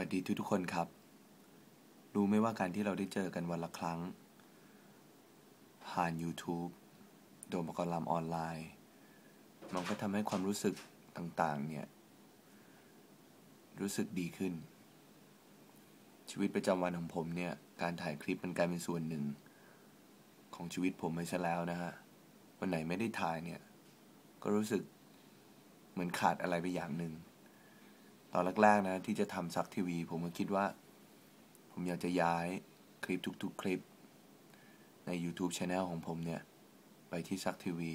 วัสดีทุกทุกคนครับ รู้ไหมว่าการที่เราได้เจอกันวันละครั้ง ผ่าน YouTube โดมกรลามออนไลน์ มันก็ทำให้ความรู้สึกต่างๆ เนี่ย รู้สึกดีขึ้น ชีวิตประจำวันของผมเนี่ย การถ่ายคลิปมันกลายเป็นส่วนหนึ่ง ของชีวิตผมไปซะแล้วนะฮะ วันไหนไม่ได้ถ่ายเนี่ย ก็รู้สึกเหมือนขาดอะไรไปอย่างหนึ่ง ตอนแรกๆนะที่จะทำซักทีวี ผมก็คิดว่า ผมอยากจะย้ายคลิปทุกๆ คลิป ใน YouTube Channel ของผมเนี่ย ไปที่ซักทีวี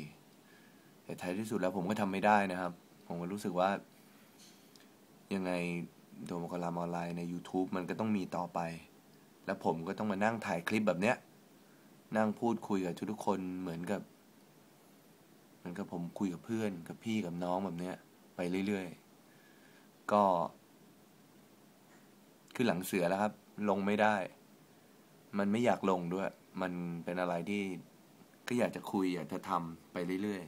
แต่ท้ายที่สุดแล้วผมก็ทำไม่ได้นะครับ ผมก็รู้สึกว่า ยังไงโดมกรามออนไลน์ใน YouTube มันก็ต้องมีต่อไป แล้วผมก็ต้องมานั่งถ่ายคลิปแบบเนี้ย นั่งพูดคุยกับทุกๆคนเหมือนกับ เหมือนกับผมคุยกับเพื่อนกับพี่กับน้องแบบเนี้ย ไปเรื่อยๆ ก็คือหลังเสือแล้วครับ ลงไม่ได้ มันไม่อยากลงด้วย มันเป็นอะไรที่ก็อยากจะคุยอยากจะทำไปเรื่อย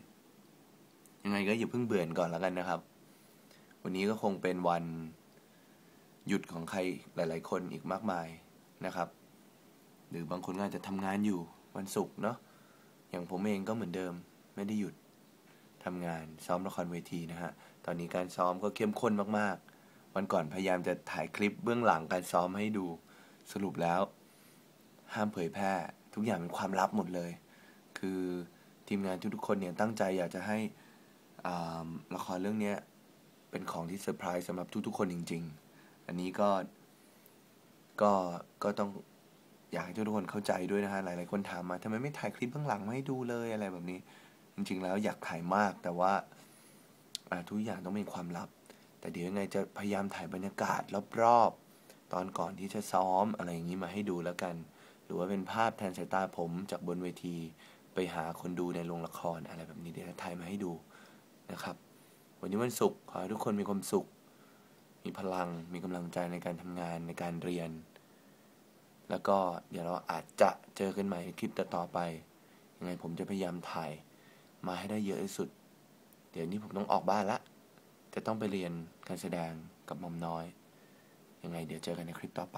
ๆ ยังไงก็อย่าเพิ่งเบื่อก่อนแล้วกันนะครับ วันนี้ก็คงเป็นวันหยุดของใครหลาย ๆ คนอีกมากมายนะครับ หรือบางคนก็อาจจะทำงานอยู่วันศุกร์เนาะอย่างผมเองก็เหมือนเดิม ไม่ได้หยุด ทำงานซ้อมละครเวทีนะฮะ ตอนนี้การซ้อมก็เข้มข้นมากๆ วันก่อนพยายามจะถ่ายคลิปเบื้องหลังการซ้อมให้ดู สรุปแล้ว ห้ามเผยแพร่ ทุกอย่างเป็นความลับหมดเลย คือทีมงานทุกๆคนเนี่ยตั้งใจอยากจะให้ละครเรื่องนี้เป็นของที่เซอร์ไพรส์สำหรับทุกๆคนจริง ๆ อันนี้ก็ ก็ ก็ต้องอยากให้ทุกคนเข้าใจด้วยนะฮะ หลายๆคนถามมาทำไมไม่ถ่ายคลิปเบื้องหลังมาให้ดูเลยอะไรแบบนี้ จริงๆแล้วอยากถ่ายมาก แต่ว่าทุกอย่างต้องเป็นความลับ แต่เดี๋ยวยังไงจะพยายามถ่ายบรรยากาศรอบๆ ตอนก่อนที่จะซ้อมอะไรอย่างนี้มาให้ดูแล้วกัน หรือว่าเป็นภาพแทนสายตาผมจากบนเวที ไปหาคนดูในโรงละครอะไรแบบนี้เดี๋ยวถ่ายมาให้ดูนะครับ วันนี้วันศุกร์ขอให้ทุกคนมีความสุข มีพลัง มีกำลังใจในการทำงานในการเรียน แล้วก็เดี๋ยวเราอาจจะเจอกันใหม่ในคลิปต่อๆไปยังไงผมจะพยายามถ่าย มาให้ได้เยอะที่สุด เดี๋ยวนี้ผมต้องออกบ้านละ จะต้องไปเรียนการแสดงกับมอมน้อย ยังไงเดี๋ยวเจอกันในคลิปต่อไป